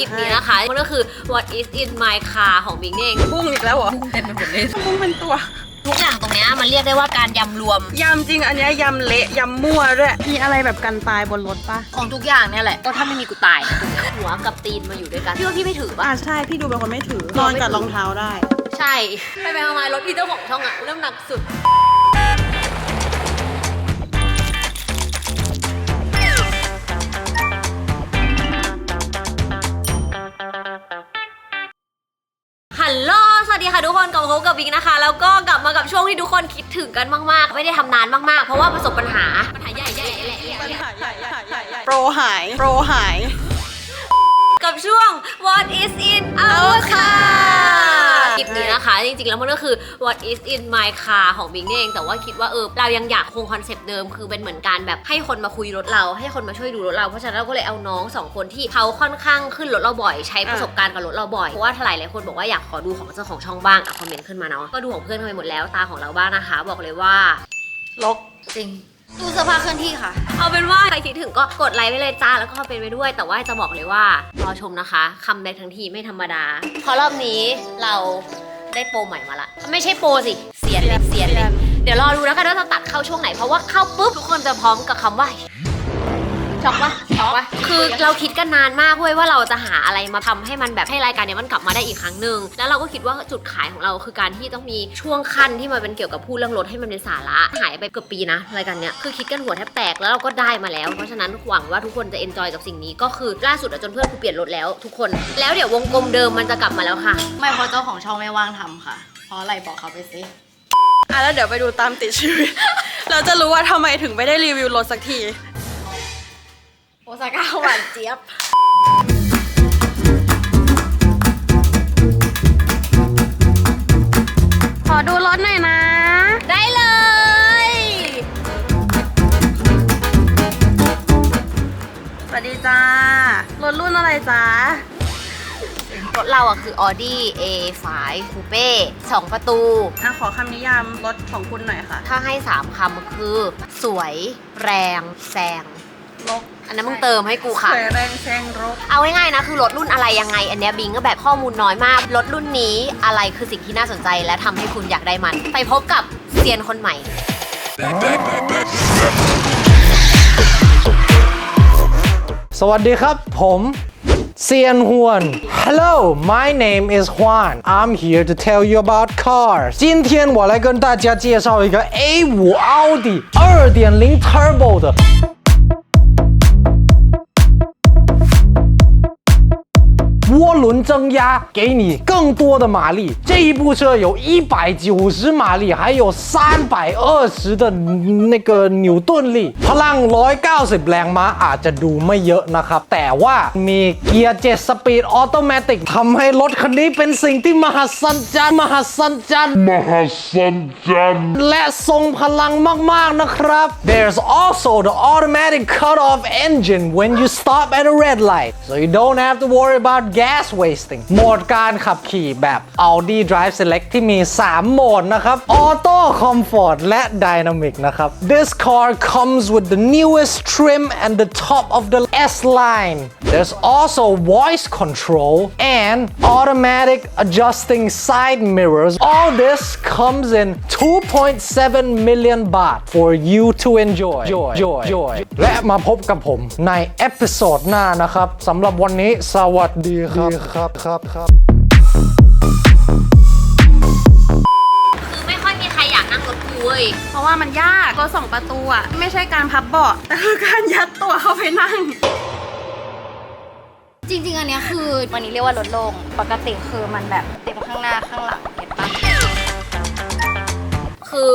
คลิปนี้นะคะมันก็คือ what is in my car ของบิงเองบุ้งอีกแล้วเหรอเต็มไปหมดเลยบุ้งเป็นตัวทุกอย่างตรงเนี้ยมันเรียกได้ว่าการยำรวม ยำจริงอันเนี้ยยำเละยำมั่วด้วยมีอะไรแบบกันตายบนรถปะของทุกอย่างเนี่ยแหละก็ถ้าไม่มีกูตาย หัวกับตีนมาอยู่ด้วยกันพี่ว่าพี่ไม่ถือปะอ่าใช่พี่ดูเป็นคนไม่ถือนอนกับรองเท้าได้ ใช่ไปไปมารถพี่เจ้าของช่องอะเริ่มหนักสุด ค่ะทุกคกับมาพบกับวิกนะคะ แล้วก็กลับมากับช่วงที่ทุกคนคิดถึงกันมาก ๆ ไม่ได้ทำนานมาก ๆ เพราะว่าประสบปัญหาปัญหาใหญ่ใหญ่ใหญ่ใหญ่ปัญหาใหญ่ใหญ่โปรหาย โปรหาย กับช่วง What is in our car คลิปนี้นะคะ จริงๆ แล้วมันก็คือ What is in my car ของบิงนี่เอง แต่ว่าคิดว่าเออเรายังอยากคงคอนเซปต์เดิม คือเป็นเหมือนการแบบให้คนมาคุยรถเรา ให้คนมาช่วยดูรถเรา เพราะฉะนั้นเราก็เลยเอาน้องสองคนที่เขาค่อนข้างขึ้นรถเราบ่อย ใช้ประสบการณ์กับรถเราบ่อย เพราะว่าหลายหลายคนบอกว่าอยากขอดูของเจ้าของช่องบ้างอะคอมเมนต์ขึ้นมาเนาะ ก็ดูของเพื่อนเขาไปหมดแล้ว ตาของเราบ้างนะคะ บอกเลยว่าลกจริง ดูเสื้อผ้าเคลื่อนที่ค่ะ เอาเป็นว่าใครคิดถึงก็กดไลค์ไปเลยจ้าแล้วก็เมนต์ไปด้วย แต่ว่าจะบอกเลยว่ารอชมนะคะคำใดทั้งทีไม่ธรรมดาเพราะรอบนี้เราได้โปรใหม่มาละ ไม่ใช่โปรสิเสียนเลยเสียนเลยเดี๋ยวรอดูแล้วกันว่าจะตัดเข้าช่วงไหนเพราะว่าเข้าปุ๊บทุกคนจะพร้อมกับคำว่า ช็อกปะช็อกปะคือเราคิดกันนานมากเว้ยว่าเราจะหาอะไรมาทำให้มันแบบให้รายการเนี้ยมันกลับมาได้อีกครั้งหนึ่งแล้วเราก็คิดว่าจุดขายของเราคือการที่ต้องมีช่วงขั้นที่มันเป็นเกี่ยวกับพูดเรื่องรถให้มันเป็นสาระหายไปเกือบปีนะรายการเนี้ยคือคิดกันหัวแทบแตกแล้วเราก็ได้มาแล้ว เพราะฉะนั้นหวังว่าทุกคนจะเอนจอยกับสิ่งนี้ก็คือล่าสุดอะจนเพื่อนกูเปลี่ยนรถแล้วทุกคน แล้วเดี๋ยววงกลมเดิมมันจะกลับมาแล้วค่ะ ไม่เพราะเจ้าของช่องไม่ว่างทำค่ะ เพราะอะไรบอกเขาไปสิอะแล้วเดี๋ยวไปดูตามติดชีวิต เราจะรู้ว่าทำไมถึงไม่ได้รีวิวรถสักที โอซาก้าหวานเจี๊ยบ ขอดูรถหน่อยนะ ได้เลย สวัสดีจ้า รถรุ่นอะไรจ้ารถเราอะคือ Audi A5 Coupe 2 ประตู อะขอคำนิยามรถของคุณหน่อยค่ะ ถ้าให้ 3คำคือ สวย แรง แซง ลก อันนั้นมึงเติมให้กูค่ะ สวยแรงแซงรก เอาง่ายๆนะ คือรถรุ่นอะไรยังไง อันเนี้ยบิงก็แบบข้อมูลน้อยมาก รถรุ่นนี้อะไรคือสิ่งที่น่าสนใจและทำให้คุณอยากได้มัน ไปพบกับเซียนคนใหม่ สวัสดีครับ ผมเซียนฮวน Hello my name is Juan I'm here to tell you about cars 今天我来跟大家介绍一个 A5 奥迪2.0 Turbo 的 涡轮增压，给你更多的马力。这一部车有一百九十马力，还有三百二十的那个扭顿力，พลัง190 แรงม้าอาจจะดูไม่เยอะนะครับ แต่ว่ามีเกียร์7สปีดออโตเมติกทำให้รถคันนี้เป็นสิ่งที่มหัศจรรย์มหัศจรรย์ Mahasanjan. และทรงพลังมาก ๆ นะครับ There's also the automatic cut-off engine when you stop at a red light so you don't have to worry about gas wasting โหมดการขับขี่แบบ Audi Drive Select ที่มี 3 โหมดนะครับ Auto Comfort และ Dynamic นะครับ This car comes with the newest trim and the top of the S line There's also voice control and automatic adjusting side mirrors all this comes in 2.7 million baht for you to enjoy joy joy joy และมาพบกับผมในเอพิโซดหน้านะครับสำหรับวันนี้สวัสดีครับครับครับครับคือไม่ค่อยมีใครอยากนั่งรถกูเว้ยเพราะว่ามันยากรถสองประตูอะไม่ใช่การพับเบาะแต่คือการยัดตัวเข้าไปนั่ง จริง ๆ อันเนี้ยคือวันนี้เรียกว่ารถโล่งปกติคือมันแบบติดข้างหน้าข้างหลังเห็นปะคือ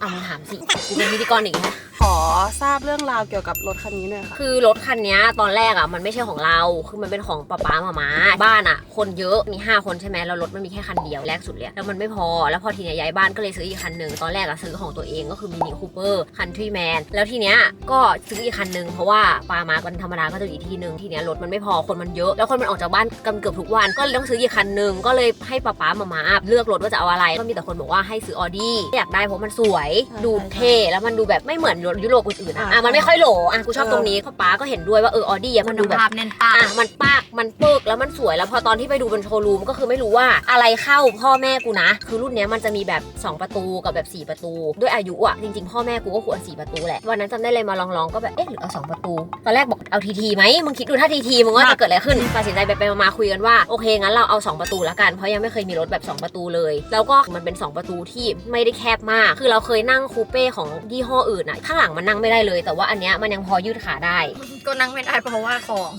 อะมึงถามสิกูเป็นพิธีกรอีกนะ ขอทราบเรื่องราวเกี่ยวกับรถคันนี้หน่อยค่ะ คือรถคันนี้ตอนแรกอะมันไม่ใช่ของเรา คือมันเป็นของป้าป๊ามามาบ้านอะ คนเยอะมี 5 คนใช่ไหมแล้วรถมันมีแค่คันเดียวแรกสุดเลยแล้วมันไม่พอ แล้วพอทีเนี้ยย้ายบ้านก็เลยซื้ออีกคันหนึ่งตอนแรกอะซื้อของตัวเองก็คือมินิคูเปอร์คันทรีแมนแล้วทีเนี้ยก็ซื้ออีกคันหนึ่งเพราะว่าป้ามากันธรรมดาก็จะอยู่อีกทีหนึ่งทีเนี้ยรถมันไม่พอคนมันเยอะ แล้วคนมันออกจากบ้านกันเกือบทุกวันก็เลยต้องซื้ออีกคันหนึ่งก็เลยให้ป้าป๊ามามาเลือกรถว่าจะเอาอะไรก็มีแต่คนบอกว่าให้ซื้อออดี้อยากได้เพราะมันสวยดูเท่แล้วมันดูแบบไม่เหมือนรยุโรปอื่นๆอะอะมันไม่ค่อยโหลอะกูชอบตรงนี้เพราะป๊าก็เห็นด้วยว่าเออออดี้อะมันดูแบบภาพเน้นปากอะมันปากมันปึกแล้วมันสวยแล้วพอตอนที่ไปดูบนโชว์รูมก็คือไม่รู้ว่าอะไรเข้าพ่อแม่กูนะ คือรุ่นเนี้ยมันจะมีแบบ 2 ประตูกับแบบ 4 ประตู ด้วยอายุอะจริงๆ พ่อแม่กูก็ควร4ประตูแหละวันนั้นจำได้เลยมาลองๆก็แบบเอ๊ะหรือเอาสองประตูตอนแรกบอกเอาทีทีไหมมึงคิดดูถ้าทีทีมึงว่าจะเกิดอะไรขึ้นตัดสินใจไปไปๆมาๆคุยกันว่าโอเคงั้นเราเอา 2 ประตูละกันเพราะยังไม่เคยมีรถแบบ 2 ประตูเลย แล้วก็มันเป็น 2 ประตูที่ไม่ได้แคบมาก คือเราเคยนั่งคูเป้ของยี่ห้ออื่นอะข้างหลังมันนั่งไม่ได้เลย แต่ว่าอันเนี้ยมันยังพอยืดขาได้ ก็นั่งไม่ได้เพราะว่าของ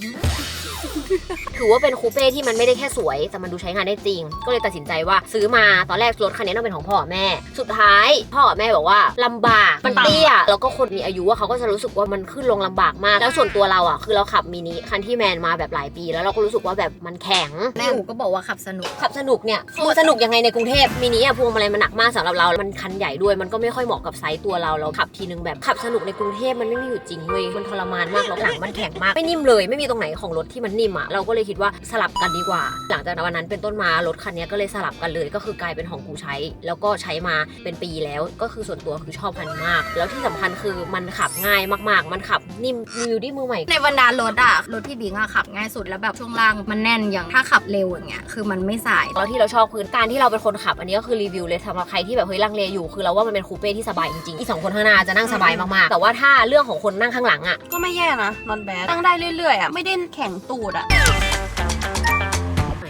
ถือว่าเป็นคูเป้ที่มันไม่ได้แค่สวย แต่มันดูใช้งานได้จริง ก็เลยตัดสินใจว่าซื้อมาตอนแรกรถคันนี้ต้องเป็นของพ่อกับแม่ สุดท้ายพ่อกับแม่บอกว่าลำบากมันเตี้ยแล้วก็คนมีอายุว่าเขาก็จะรู้สึกว่ามันขึ้นลงลำบากมาก แล้วส่วนตัวเราอะคือเราขับมินิคันที่แมนมาแบบหลายปี แล้วเราก็รู้สึกว่าแบบมันแข็งแม่อูก็บอกว่าขับสนุกขับสนุกเนี่ยมันสนุกยังไงในกรุงเทพมินิอะพวงมาลัยมันหนักมากสำหรับเรา มันคันใหญ่ด้วยมันก็ไม่ค่อยเหมาะกับไซส์ตัวเราเราขับทีนึงแบบขับสนุกในกรุงเทพมันไม่มีอยู่จริงเว้ยมันทรมานมากแล้วหลังมันแข็งมากไม่นิ่มเลย ไม่มีตรงไหนของรถที่มันนิ่มอะเราก็เลยคิดว่าสลับกันดีกว่า หลังจากวันนั้นเป็นต้นมารถคันนี้ก็เลยสลับกันเลย ก็คือกลายเป็นของกูใช้ แล้วก็ใช้มาเป็นปีแล้วก็คือส่วนตัวคือชอบคันนี้มาก แล้วที่สำคัญคือมันขับง่ายมากๆ มันขับนิ่มรีวิวที่มือใหม่ในบรรดารถอะรถพี่บิงอะขับง่ายสุดแล้วแบบช่วงล่างมันแน่นอย่างถ้าขับเร็วอย่างเงี้ยคือมันไม่สายแล้วที่เราชอบคือการที่เราเป็นคนขับอันนี้ก็คือรีวิวเลยสำหรับใครที่แบบเฮ้ยลังเลอยู่คือเราว่ามันเป็นคูเป้ที่สบายจริงๆอีสองคนข้างหน้าจะนั่งสบายมากๆแต่ว่าถ้าเรื่องของคนนั่งข้างหลังอะก็ไม่แย่นะ not bad ตั้งได้เรื่อยๆอะไม่ได้แข็งตูดอะ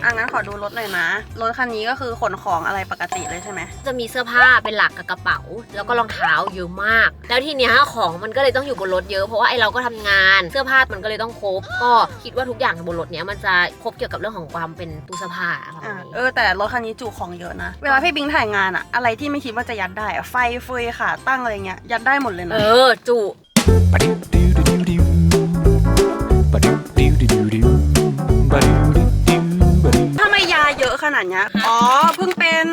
อะงั้นขอดูรถหน่อยนะ รถคันนี้ก็คือขนของอะไรปกติเลยใช่ไหม จะมีเสื้อผ้าเป็นหลักกับกระเป๋า แล้วก็รองเท้าเยอะมาก แล้วทีเนี้ยของมันก็เลยต้องอยู่บนรถเยอะเพราะว่าไอเราก็ทำงานเสื้อผ้ามันก็เลยต้องครบ ก็คิดว่าทุกอย่างบนรถเนี้ยมันจะครบเกี่ยวกับเรื่องของความเป็นตู้เสื้อผ้าประมาอะณนี้เออแต่รถคันนี้จุของเยอะนะ เวลาพี่บิงถ่ายงานอะอะไรที่ไม่คิดว่าจะยัดได้อะไฟเฟยขาตั้งอะไรเงี้ยยัดได้หมดเลยเอนะอจุ อะขนาดเนี้ยอ๋อเพิ่งเป็น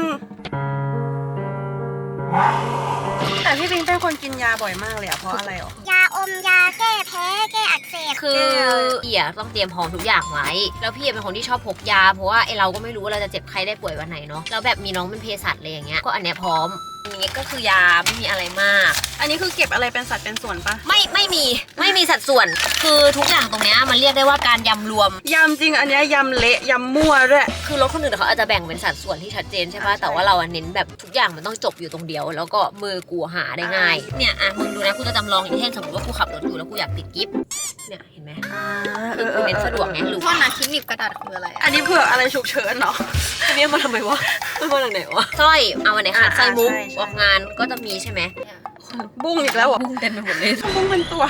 แต่พี่บิงเป็นคนกินยาบ่อยมากเลยอะเพราะอะไรหรอยาอมยาแก้แพ้แก้อักเสบคือพี่อะต้องเตรียมพร้อมทุกอย่างไว้ แล้วพี่อะเป็นคนที่ชอบพกยา เพราะว่าไอเราก็ไม่รู้ว่าเราจะเจ็บใครได้ป่วยวันไหนเนาะแล้วแบบมีน้องเป็นเภสัชอะไรอย่างเงี้ยก็อันเนี้ยพร้อมอั นนี้ก็คือยาไม่มีอะไรมาก อันนี้คือเก็บอะไรเป็นสัดเป็นส่วนปะไม่ไม่มีไม่มีสัดส่วน คือทุกอย่างตรงเนี้ยมันเรียกได้ว่าการยำรวม ยำจริงอันเนี้ยยำเละยำมั่วด้วย คือรถคนอื่นเขาอาจจะแบ่งเป็นสัดส่วนที่ชัดเจนใช่ปะใช่ แต่ว่าเราอะเน้นแบบทุกอย่างมันต้องจบอยู่ตรงเดียว แล้วก็มือกูหาได้ง่าย เนี่ยอะมึงดูนะกูจะจำลองอย่างเช่นสมมติว่ากูขับรถอยู่แล้วกูอยากติดกิฟต์เนี่ยเห็นไหมอ่าคือกูเน้นสะดวกไงหรือโทษนะคลิปหนีบกระดาษคืออะไรอะอันนี้เผื่ออะไรฉุกเฉินเนาะอันนี้มาทำไมวะมันมาจากไหนวะสร้อยเอาวันไหนคะอ่าสร้อยมุก ใช่ใช่ออกงานก็จะมีใช่ไหมบุ้งอีกแล้วเหรอบุ้งเต็มไปหมดเลยบุ้งเป็นตัว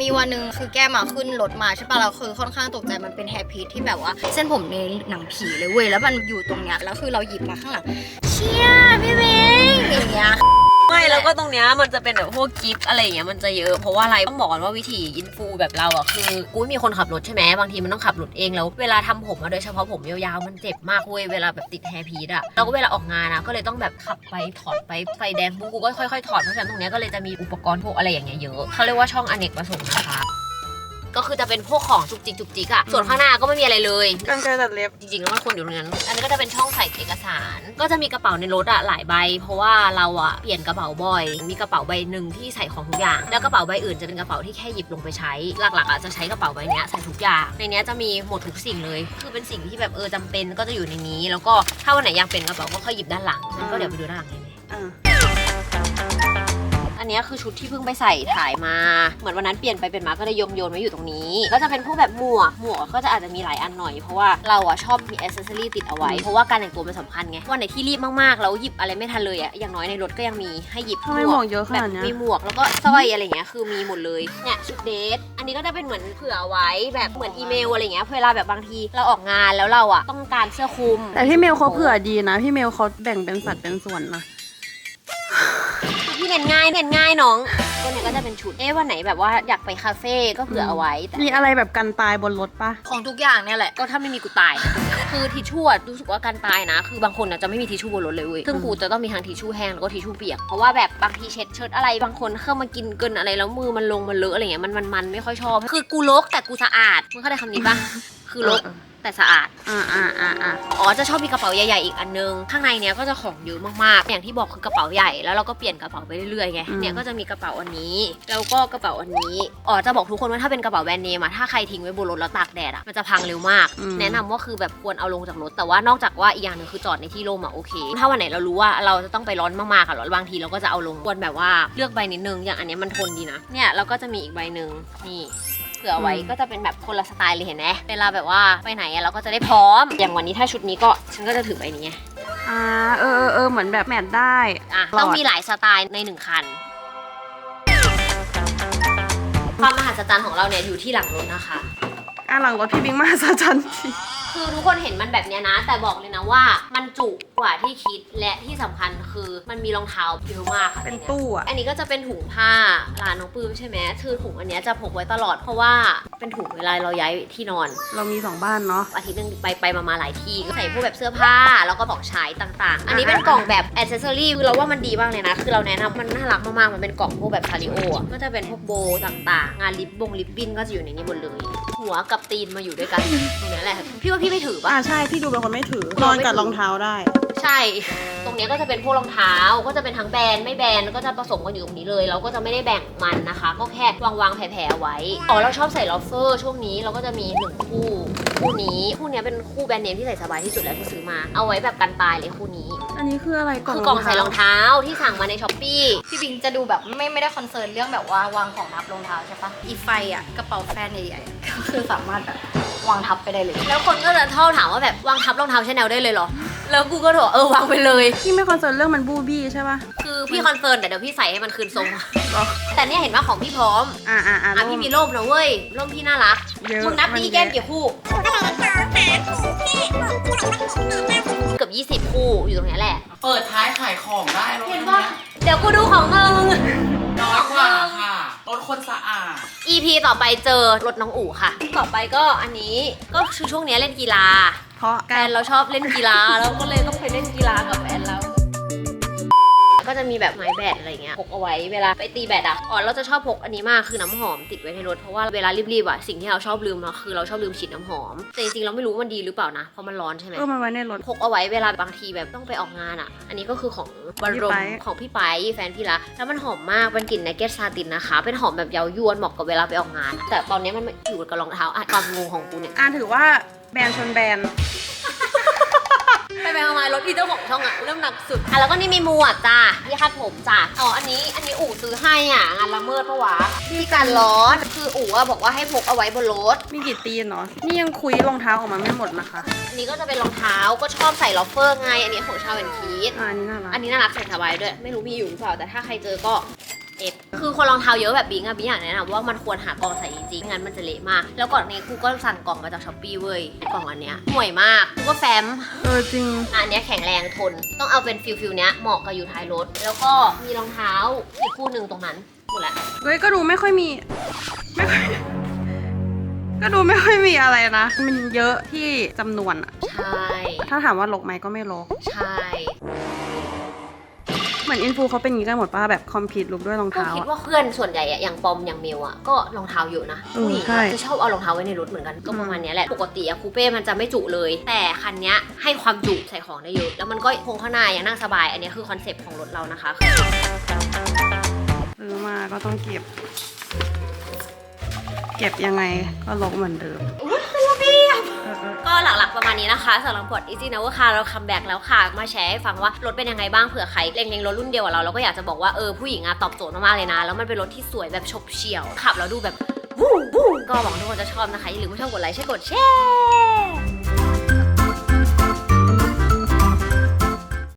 มีวันหนึ่งคือแก้มาขึ้นรถมาใช่ปะเราคือค่อนข้างตกใจมันเป็นแฮร์พีทที่แบบว่า เส้นผมในหนังผีเลยเว้ยแล้วมันอยู่ตรงเนี้ยแล้วคือเราหยิบมาข้างหลังเชี่ยพี่บิงอย่างเงี้ย ไม่แล้วก็ตรงเนี้ยมันจะเป็นแบบพวกกิฟต์อะไรอย่างเงี้ยมันจะเยอะเพราะว่าอะไรต้องบอกก่อนว่าวิธีอินฟูแบบเราอะคือกูไม่มีคนขับรถใช่ไหมบางทีมันต้องขับรถเองแล้วเวลาทำผมอะโดยเฉพาะผมยาวๆมันเจ็บมากเว้ยเวลาแบบติดแฮร์พีดอะแล้วก็เวลาออกงานอะก็เลยต้องแบบขับไปถอดไปไฟแดงปุ๊บกูก็ค่อยๆถอดเพราะฉะนั้นตรงเนี้ยก็เลยจะมีอุปกรณ์พวกอะไรอย่างเงี้ยเยอะเขาเรียกว่าช่องอเนกประสงค์นะคะ ก็คือจะเป็นพวกของจุกจิกจุกจิกอะส่วนข้างหน้าก็ไม่มีอะไรเลยกันไกรตัดเล็บ จริงๆแล้วมันควรอยู่ตรงนั้น อันนี้ก็จะเป็นช่องใส่เอกสาร ก็จะมีกระเป๋าในรถอะหลายใบ เพราะว่าเราอะเปลี่ยนกระเป๋าบ่อย มีกระเป๋าใบหนึ่งที่ใส่ของทุกอย่าง แล้วกระเป๋าใบอื่นจะเป็นกระเป๋าที่แค่หยิบลงไปใช้ หลักๆอะจะใช้กระเป๋าใบเนี้ยใส่ทุกอย่าง ในเนี้ยจะมีหมดทุกสิ่งเลย คือเป็นสิ่งที่แบบเออจำเป็นก็จะอยู่ในนี้ แล้วก็ถ้าวันไหนอยากเปลี่ยนกระเป๋าก็ค่อยหยิบด้านหลังงั้นก็เดี๋ยวไปดูด้านหลังเลยไหม อ่า อันเนี้ยคือชุดที่เพิ่งไปใส่ถ่ายมา เหมือนวันนั้นเปลี่ยนไปเป็นมาก็เลยโยงโยนไว้อยู่ตรงนี้ ก็จะเป็นพวกแบบหมวก หมวกก็จะอาจจะมีหลายอันหน่อย เพราะว่าเราอะชอบมีอ c เซสซอรี่ติดเอาไว้ เพราะว่าการแต่งตัวมันสำคัญไง วันไหนที่รีบมากๆ แล้วหยิบอะไรไม่ทันเลยอะอย่างน้อยในรถก็ยังมีให้หยิบทำไมหมวกเยอะขแบบนาดเนี้ย มีหมวกแล้วก็สร้อยอะไรเงี้ยคือมีหมดเลย เนี่ยชุดเดท อันนี้ก็จะเป็นเหมือนเผื่อไว้แบบเหมือนอีเมลอะไรเงี้ย เวลาแบบบางทีเราออกงานแล้วเราอะต้องการเสื้อคลุม แต่พี่เมลเขาเผื่อดีนะ พี่เมลเขาแบ่งเป็นสัดเป็นส่วนนะ พี่เน้นง่ายเน้นง่ายน้องก็เนี่ยก็จะเป็นชุด เอ๊ะวันไหนแบบว่าอยากไปคาเฟ่ก็เผื่อเอาไว้แต่มีอะไรแบบกันตายบนรถปะของทุกอย่างเนี่ยแหละ ก็ถ้าไม่มีกูตาย คือทิชชู่อะรู้สึกว่าการตายนะ คือบางคนอะจะไม่มีทิชชู่บนรถเลยเว้ยซึ่งกูจะต้องมีทั้งทิชชู่แห้งแล้วก็ทิชชู่เปียก เพราะว่าแบบบางทีเช็ดเชิดอะไรบางคนเข้ามากินเกินอะไรแล้วมือมันลงมันเลอะอะไรเงี้ยมันมันมันไม่ค่อยชอบ คือกูลกแต่กูสะอาดมึงเข้าใจคำนี้ปะคือลก แต่สะอาด อ่าอ่าอ่าอ่าอ๋อ จะชอบมีกระเป๋าใหญ่ๆ อีกอันนึง ข้างในเนี้ยก็จะของเยอะมากๆ อย่างที่บอกคือกระเป๋าใหญ่ แล้วเราก็เปลี่ยนกระเป๋าไปเรื่อยๆ ไงเนี่ยก็จะมีกระเป๋าอันนี้ แล้วก็กระเป๋าอันนี้ อ๋อ จะบอกทุกคนว่าถ้าเป็นกระเป๋าแบรนด์เนมอะถ้าใครทิ้งไว้บนรถแล้วตากแดดอะมันจะพังเร็วมากแนะนำว่าคือแบบควรเอาลงจากรถ แต่ว่านอกจากว่าอีกอย่างหนึงคือจอดในที่ร่มอะโอเค ถ้าวันไหนเรารู้ว่าเราจะต้องไปร้อนมากๆอะบางทีเราก็จะเอาลงควรแบบว่าเลือกใบนิดนึง อย่างอันเนี้ยมันทนดีนะ เนี่ยเราก็จะมีอีกใบหนึ่งนี่เผื่อไว้ก็จะเป็นแบบคนละสไตล์เลยเห็นไหมเวลาแบบว่าไปไหนอะเราก็จะได้พร้อม อย่างวันนี้ถ้าชุดนี้ก็ฉันก็จะถือใบนี้ไงอ่าเออเออเออเหมือนแบบแมทได้อะต้องมีหลายสไตล์ในหนึ่งคัน ความมหัศจรรย์ของเราเนี่ยอยู่ที่หลังรถนะคะ อ่าหลังรถพี่บิงมาซะจันที คือทุกคนเห็นมันแบบเนี้ยนะ แต่บอกเลยนะว่า มันจุกว่าที่คิดและที่สำคัญคือมันมีรองเท้าเยอะมากค่ะเป็นใยตู้อะอันนี้ก็จะเป็นถุงผ้าร้านน้องปื้มใช่ไหมคือถุงอันเนี้ยจะพกไว้ตลอดเพราะว่าเป็นถุงเวลาเราย้ายที่นอน เรามีสองบ้านเนาะ อาทิตย์หนึงไปไปมามาหลายที่ก็ใส่พวกแบบเสื้อผ้า แล้วก็ของใช้ต่างๆ อันนี้เป็นกล่องแบบอ c เซสซอรี่คือเราว่ามันดีมากเลยนะ คือเราแนะนำมันน่ารักมากๆ มันเป็นกล่องพวกแบบซาริโออะก็จะเป็นพวกโบว์ต่างๆ งานลิปบงลิปบิ้นก็จะอยู่ในนี้หมดเลย หัวกับตีนมาอยู่ด้วยกันตรงนี้แหละ พี่ว่าพี่ไม่ถือปะอ่าใช่พี่ดูเป็นคนไม่ถือนอนกับรองเท้าได้ใช่ ตรงเนี้ยก็จะเป็นพวกรองเท้า ก็จะเป็นทั้งแบรนด์ไม่แบรนด์ก็จะผสมกันอยู่ตรงนี้เลย เราก็จะไม่ได้แบ่งมันนะคะ ก็แค่วางวางๆแผ่ๆเอาไว้ อ๋อเราชอบใส่ลอฟเฟอร์ ช่วงนี้เราก็จะมีหนึ่งคู่ คู่นี้ คู่เนี้ยเป็นคู่แบรนด์เนมที่ใส่สบายที่สุดแล้วที่ซื้อมา เอาไว้แบบกันตายเลยคู่นี้ อันนี้คืออะไรกล่องคือกล่องใส่รองเท้าที่สั่งมาในช้อปปี้พี่บิงจะดูแบบไม่ไม่ได้คอนเซิร์นเรื่องแบบว่าวางของทับรองเท้าใช่ปะอีไฟอะกระเป๋าแฟนใหญ่ๆอะก็คือสามารถแบบวางทับไปได้เลย แล้วคนก็จะชอบถามว่าแบบวางทับรองเท้าชาแนลได้เลยเหรอ แล้วกูก็ถอกเออวางไปเลย พี่ไม่คอนเซิร์นเรื่องมันบูบี้ใช่ปะคือพี่คอนเฟิร์มแต่เดี๋ยวพี่ใส่ให้มันคืนทรงหรอแต่เนี่ยเห็นว่าของพี่พร้อม อ่าอ่าอ่าอะพี่มีร่มนะเว้ยร่มพี่น่ารัก เยอะมึงนับมันพี่เยอะแก้มกี่คู่เกื อบ20 คู่อยู่ตรงเนี้ยแหละ เปิดท้ายขายของได้รถเห็นคันปะเนี้ยเดี๋ยวกูดูของมึง น้อยกว่าค่ะรถคนสะอาด EP ต่อไปเจอรถน้องอู๋ค่ะ ต่อไปก็อันนี้ก็คือช่วงเนี้ยเล่นกีฬา เพราะแฟนเราชอบเล่นกีฬาเราก็เลยต้องไปเล่นกีฬากับแฟนเรา ก็จะมีแบบไม้แบดอะไรเงี้ยพกเอาไว้เวลาไปตีแบดอะอ๋อเราจะชอบพกอันนี้มากคือน้ำหอมติดไว้ในรถเพราะว่าเวลารีบๆอะสิ่งที่เราชอบลืมเนาะคือเราชอบลืมฉีดน้ำหอม แต่จริงๆเราไม่รู้ว่ามันดีหรือเปล่านะเพราะมันร้อนใช่ไหมเออมันไว้ในรถพกเอาไว้เวลาบางทีแบบต้องไปออกงานอะ อันนี้ก็คือของบรรพี่รมไปของพี่ไปแฟนพี่ละแล้วมันหอมมากเป็นกลิ่น n น k เก็ตซาตินนะคะ เป็นหอมแบบเย้ายวนเหมาะกับเวลาไปออกงาน แต่ตอนนี้มันอยู่กับรองเท้าอะความงงของกูเนี่ยอ่าถือว่าแบรนด์ชนแบรนด์ ไปไปมารถพี่เจ้าของช่องอะเริ่มหนักสุด อะแล้วก็นี่มีหมวกจ้ะที่คาดผมจ้ะอ๋ออันนี้อันนี้อู่ซื้อให้อะงานละเมิดปะวะที่กันร้อนคืออู่อะบอกว่าให้พกเอาไว้บนรถ มีกี่ตีนเนาะนี่ยังคุยรองเท้าออกมาไม่หมดนะคะ อันนี้ก็จะเป็นรองเท้าก็ชอบใส่ล็อฟเฟอร์ไง อันนี้ของชาวแอนคีดอ่าอันนี้น่ารักอันนี้น่ารักใส่สบายด้วย ไม่รู้มีอยู่หรือเปล่าแต่ถ้าใครเจอก็ เอฟคือคนรองเท้าเยอะแบบบิงอะบิงอยากแนะนำว่ามันควรหากล่องใส่จริงๆงั้นมันจะเละมาก แล้วก่อนนี้ครูก็สั่งกล่องมาจากช้อปปี้เว้ยกล่องอันเนี้ยห่วยมากครูก็แฟ้ม เออจริง อันเนี้ยแข็งแรงทน ต้องเอาเป็นฟิลฟิลเนี้ยเหมาะกับอยู่ท้ายรถ แล้วก็มีรองเท้าอีกคู่หนึ่งตรงนั้นหมดละเฮ้ยก็ดูไม่ค่อยมี ไม่ค่อย ก็ดูไม่ค่อยมีอะไรนะ มันเยอะที่จำนวนอะใช่ ถ้าถามว่าลกไหมก็ไม่ลกใช่เห มือนอินฟูเขาเป็นอย่างนี้กันหมดป้าแบบคอมพิวลุกด้วยรองก็เท้าคิดอะ ว่าเพื่อนส่วนใหญ่อะอย่างปอมอย่างเมลอะก็รองเท้าเยอะนะอืมผู้หญิงใช่ อะจะชอบเอารองเท้าไว้ในรถเหมือนกันก็ประมาณเนี้ยแหละปกติอะคูเป้มันจะไม่จุเลย แต่คันเนี้ยให้ความจุใส่ของได้เยอะแล้วมันก็คงข้างหน้ายังนั่งสบาย อันเนี้ยคือคอนเซปต์ของรถเรานะคะ ซื้อมาก็ต้องเก็บ เก็บยังไงก็ลกเหมือนเดิม อุ้ย ก็หลักๆประมาณนี้นะคะสำหรับพอด Easy Now ค่ะเราคัมแบ็กแล้วค่ะ มาแชร์ให้ฟังว่ารถเป็นยังไงบ้างเผื่อใครเล็งๆรถรุ่นเดียวกับเราเราก็อยากจะบอกว่าเออผู้หญิงอะตอบโจทย์มากๆเลยนะ แล้วมันเป็นรถที่สวยแบบฉบเฉี่ยวขับแล้วดูแบบวู้วู้ก็หวังทุกคนจะชอบนะคะอย่าลืมไม่ชอบกดไลค์ใช่กดแชร์